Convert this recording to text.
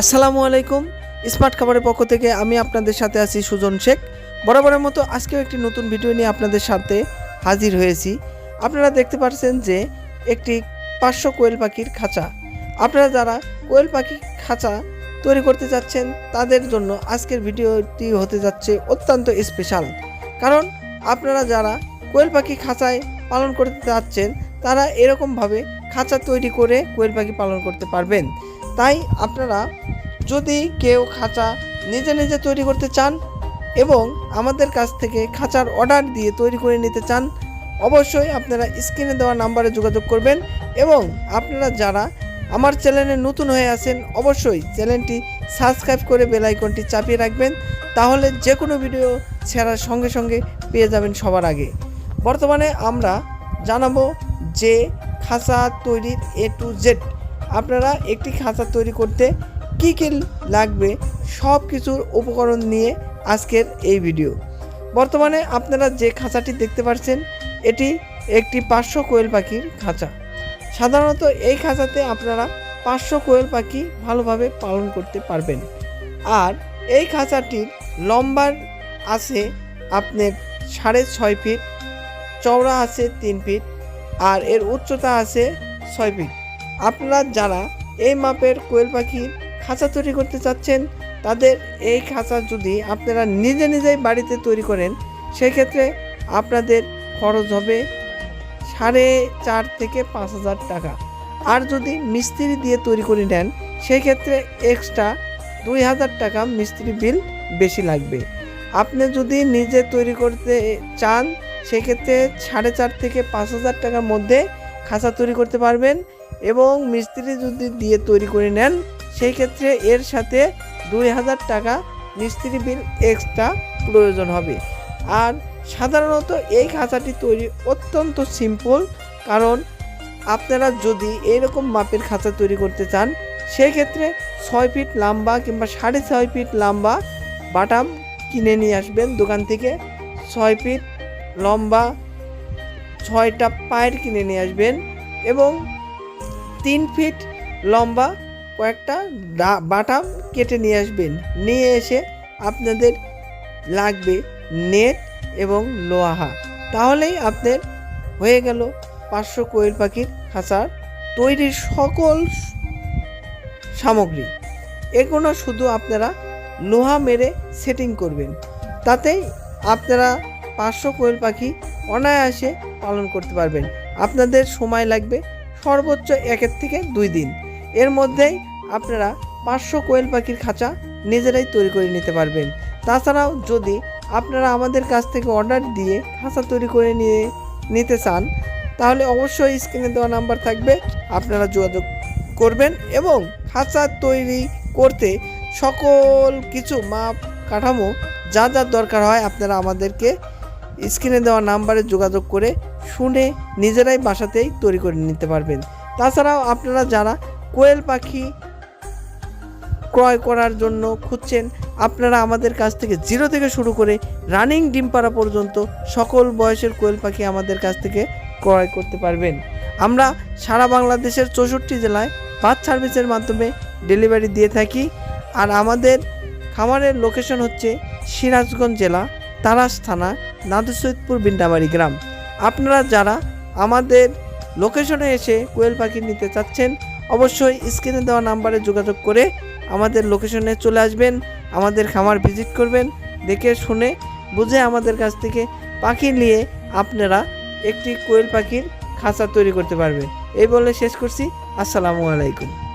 আসসালামু আলাইকুম। স্মার্ট খাবারের পক্ষ থেকে আমি আপনাদের সাথে আছি সুজন শেখ। বরাবরের মতো আজকেও একটি নতুন ভিডিও নিয়ে আপনাদের সাথে হাজির হয়েছি। আপনারা দেখতে পাচ্ছেন যে একটি পাঁচশো কোয়েল পাখির খাঁচা। আপনারা যারা কোয়েল পাখি খাঁচা তৈরি করতে যাচ্ছেন, তাদের জন্য আজকের ভিডিওটি হতে যাচ্ছে অত্যন্ত স্পেশাল। কারণ আপনারা যারা কোয়েল পাখি খাঁচায় পালন করতে যাচ্ছেন, তারা এরকমভাবে খাঁচা তৈরি করে কোয়েল পাখি পালন করতে পারবেন। তাই আপনারা যদি কেউ খাঁচা নিজে নিজে তৈরি করতে চান এবং আমাদের কাছ থেকে খাঁচার অর্ডার দিয়ে তৈরি করে নিতে চান, অবশ্যই আপনারা স্ক্রিনে দেওয়া নাম্বারে যোগাযোগ করবেন এবং আপনারা যারা আমার চ্যানেলে নতুন হয়ে আছেন, অবশ্যই চ্যানেলটি সাবস্ক্রাইব করে বেল আইকনটি চাপিয়ে রাখবেন। তাহলে যে কোনো ভিডিও ছাড়ার সঙ্গে সঙ্গে পেয়ে যাবেন সবার আগে। বর্তমানে আমরা জানাব যে খাঁচা তৈরির এ টু জেড আপনারা একটি খাঁচা তৈরি করতে কী কী লাগবে সব কিছুর উপকরণ নিয়ে আজকের এই ভিডিও। বর্তমানে আপনারা যে খাঁচাটি দেখতে পাচ্ছেন এটি একটি পাঁচশো কোয়েল পাখির খাঁচা। সাধারণত এই খাঁচাতে আপনারা পাঁচশো কোয়েল পাখি ভালোভাবে পালন করতে পারবেন। আর এই খাঁচাটির লম্বার আছে আপনার সাড়ে ছয় ফিট, চওড়া আছে তিন ফিট, আর এর উচ্চতা আছে ছয় ফিট। আপনারা যারা এই মাপের কোয়েল পাখির খাঁচা তৈরি করতে চাচ্ছেন, তাদের এই খাঁচা যদি আপনারা নিজে নিজেই বাড়িতে তৈরি করেন, সেক্ষেত্রে আপনাদের খরচ হবে সাড়ে চার থেকে পাঁচ হাজার টাকা। আর যদি মিস্ত্রি দিয়ে তৈরি করে নেন সেই ক্ষেত্রে এক্সট্রা দুই হাজার টাকা মিস্ত্রি বিল বেশি লাগবে। আপনি যদি নিজে তৈরি করতে চান, সেক্ষেত্রে সাড়ে চার থেকে পাঁচ হাজার টাকার মধ্যে খাঁচা তৈরি করতে পারবেন। এবং মিস্ত্রি যদি দিয়ে তৈরি করে নেন, সেই ক্ষেত্রে এর সাথে দুই হাজার টাকা মিস্ত্রি বিল এক্সট্রা প্রয়োজন হবে। আর সাধারণত এই খাঁচাটি তৈরি অত্যন্ত সিম্পল কারণ আপনারা যদি এইরকম মাপের খাঁচা তৈরি করতে চান, সেই ক্ষেত্রে ছয় ফিট লম্বা কিংবা সাড়ে ছয় ফিট লম্বা বাটাম কিনে নিয়ে আসবেন দোকান থেকে। ছয় ফিট লম্বা ছয়টা পায়ের কিনে নিয়ে আসবেন এবং তিন ফিট লম্বা কয়েকটা বাটাম কেটে নিয়ে আসবেন। নিয়ে এসে আপনাদের লাগবে নেট এবং লোহা তাহলেই আপনার হয়ে গেল পাঁচশো কোয়েল পাখির খাঁচার তৈরির সকল সামগ্রী। এগুলো শুধু আপনারা লোহা মেরে সেটিং করবেন। তাতেই আপনারা পাঁচশো কোয়েল পাখি অনায়াসে পালন করতে পারবেন। আপনাদের সময় লাগবে সর্বোচ্চ একের থেকে দুই দিন। এর মধ্যেই আপনারা পাঁচশো কোয়েল পাখির খাঁচা নিজেরাই তৈরি করে নিতে পারবেন। তাছাড়াও যদি আপনারা আমাদের কাছ থেকে অর্ডার দিয়ে খাঁচা তৈরি করে নিয়ে নিতে চান, তাহলে অবশ্যই স্ক্রিনে দেওয়া নাম্বার থাকবে, আপনারা যোগাযোগ করবেন এবং খাঁচা তৈরি করতে সকল কিছু মাপ, কাঠামো যা যা দরকার হয় আপনারা আমাদেরকে স্ক্রিনে দেওয়া নাম্বারে যোগাযোগ করে শুনে নিজেরাই বাসাতেই তৈরি করে নিতে পারবেন। তাছাড়াও আপনারা যারা কোয়েল পাখি ক্রয় করার জন্য খুঁজছেন, আপনারা আমাদের কাছ থেকে জিরো থেকে শুরু করে রানিং ডিম পাড়া পর্যন্ত সকল বয়সের কোয়েল পাখি আমাদের কাছ থেকে ক্রয় করতে পারবেন। আমরা সারা বাংলাদেশের চৌষট্টি জেলায় বাস সার্ভিসের মাধ্যমে ডেলিভারি দিয়ে থাকি। আর আমাদের খামারের লোকেশন হচ্ছে সিরাজগঞ্জ জেলা, তারাস থানা, নাদুসৈদপুর, বিন্দাবাড়ি গ্রাম। আপনারা যারা আমাদের লোকেশনে এসে কোয়েল পাখি নিতে চাচ্ছেন, অবশ্যই স্ক্রিনে দেওয়া নাম্বারে যোগাযোগ করে আমাদের লোকেশনে চলে আসবেন, আমাদের খামার ভিজিট করবেন, দেখে শুনে বুঝে আমাদের কাছ থেকে পাখি নিয়ে আপনারা একটি কোয়েল পাখির খাঁচা তৈরি করতে পারবেন। এই বলে শেষ করছি। আসসালামু আলাইকুম।